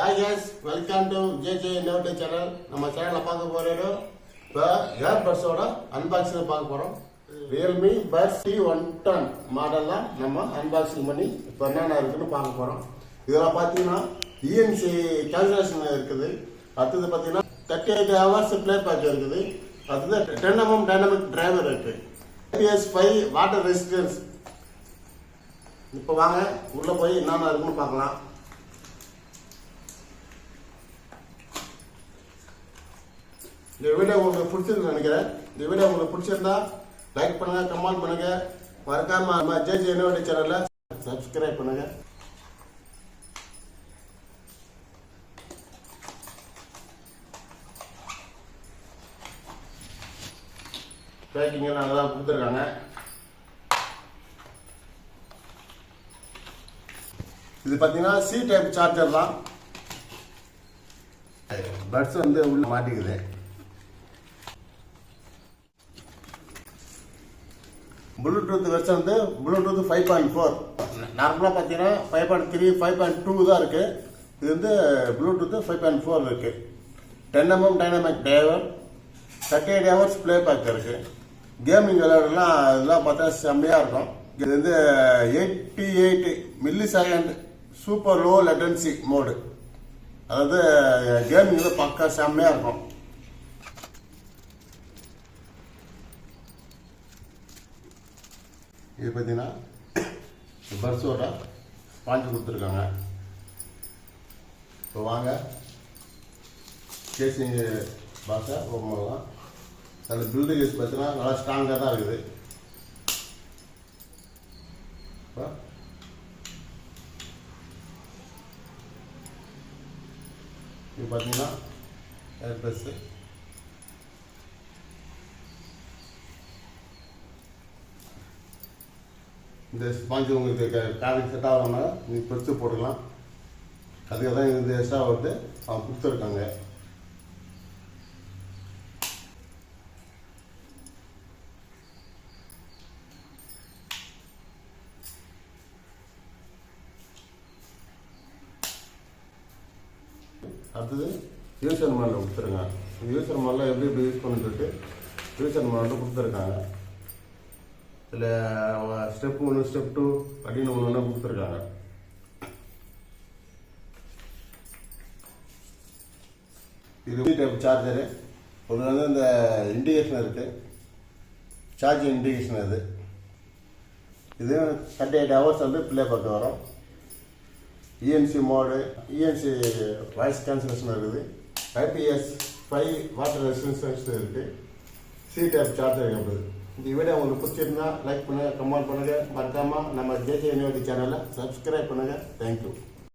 Hi guys welcome to J J note channel நம்ம சேனலில் பார்க்க போகிறோம் இப்போ ஏர் பட்ஸோட அன்பாக்சிங் பார்க்க போகிறோம் Realme buds C one ten model தான் நம்ம அன்பாக்சிங் பண்ணி இப்போ என்னென்ன இருக்குன்னு பார்க்க போகிறோம் இதில் பார்த்தீங்கன்னா இஎன்சி கேல்குலேஷன் இருக்குது. அடுத்தது பார்த்தீங்கன்னா thirty eight hours playback இருக்குது. அடுத்தது டென் எம்எம் டைனமிக் டிரைவர் இருக்குது பிஎஸ் ஃபைவ் வாட்டர் ரெசிஸ்டன்ஸ் இப்போ வாங்க உள்ளே போய் என்னென்ன இருக்குன்னு பார்க்கலாம். இந்த வீடியோ உங்களுக்கு பிடிச்சிருந்து நினைக்கிறேன். இந்த வீடியோ உங்களுக்கு பிடிச்சிருந்தா லைக் பண்ணுங்க கமெண்ட் பண்ணுங்க. மறக்காம நம்ம ஜே ஜே என்னோட சேனல்ல சப்ஸ்கிரைப் பண்ணுங்க. பேக்கிங் எல்லாம் நல்லா கொடுத்துருக்காங்க. இது பார்த்தீங்கன்னா சி டைப் சார்ஜர் தான். பட்ஸ் வந்து உள்ள மாட்டிக்குது. ப்ளூடூத் வெர்ஷன் வந்து ப்ளூடூத் ஃபைவ் பாயிண்ட் ஃபோர் நார்மலாக பார்த்தீங்கன்னா five point three five point two தான் இருக்குது இது வந்து ப்ளூடூத் ஃபைவ் பாயிண்ட் ஃபோர் இருக்குது ten mm dynamic driver thirty eight hours playback இருக்குது கேமிங் விளையாடலாம் இதெல்லாம் பார்த்தா செம்மையாக இருக்கும். இது வந்து eighty eight millisecond super low latency mode அதாவது கேமிங் வந்து பக்கா செம்மையாக இருக்கும். இது பார்த்தீங்கன்னா பர்ஸோட ஸ்பாஞ்சு கொடுத்துருக்காங்க. இப்போ வாங்க. கேசிங் பாஷை ஓப்பன் பண்ணலாம் அதில் பில்டு கேஸ் பார்த்தீங்கன்னா நல்லா ஸ்ட்ராங்காக தான் இருக்குது. இப்போ இது பார்த்தீங்கன்னா ஏர் ப்ளஸ்ஸு இந்த ஸ்பாஞ்சு உங்களுக்கு காலைக்கு செட் ஆகாம நீங்கள் பிரித்து போட்டுக்கலாம். அதுக்காக தான் இந்த எக்ஸ்ட்ரா வந்து அவங்க கொடுத்துருக்காங்க. அடுத்தது யூசர் மாடலில் கொடுத்துருங்க. யூசர் மாடலில் எப்படி எப்படி யூஸ் பண்ணிட்டு யூசர் மாடலில் கொடுத்துருக்காங்க. இதில் ஸ்டெப் ஒன்று ஸ்டெப் டூ அப்படின்னு ஒன்று ஒன்றா கொடுத்துருக்காங்க. இது டைப் சார்ஜரு ஒன்று வந்து இந்த இண்டிகேஷன் இருக்குது சார்ஜிங் இண்டிகேஷன் அது. இது தேர்ட்டி எயிட் ஹவர்ஸ் வந்து பிளே பார்க்க வரும். ENC mode ENC voice cancellation இருக்குது. ஐபிஎஸ் ஃபைவ் வாட்டர் ரெசிஸ்டன்ஸ் இருக்குது சி டைப் சார்ஜர் இருக்குது இந்த வீடியோ உங்களுக்கு பிடிச்சிருந்தா லைக் பண்ணுங்கள் கமெண்ட் பண்ணுங்கள் மறக்காமல் நம்ம ஜேஜே யூனிவர்சிட்டி சேனலை சப்ஸ்கிரைப் பண்ணுங்கள் தேங்க்யூ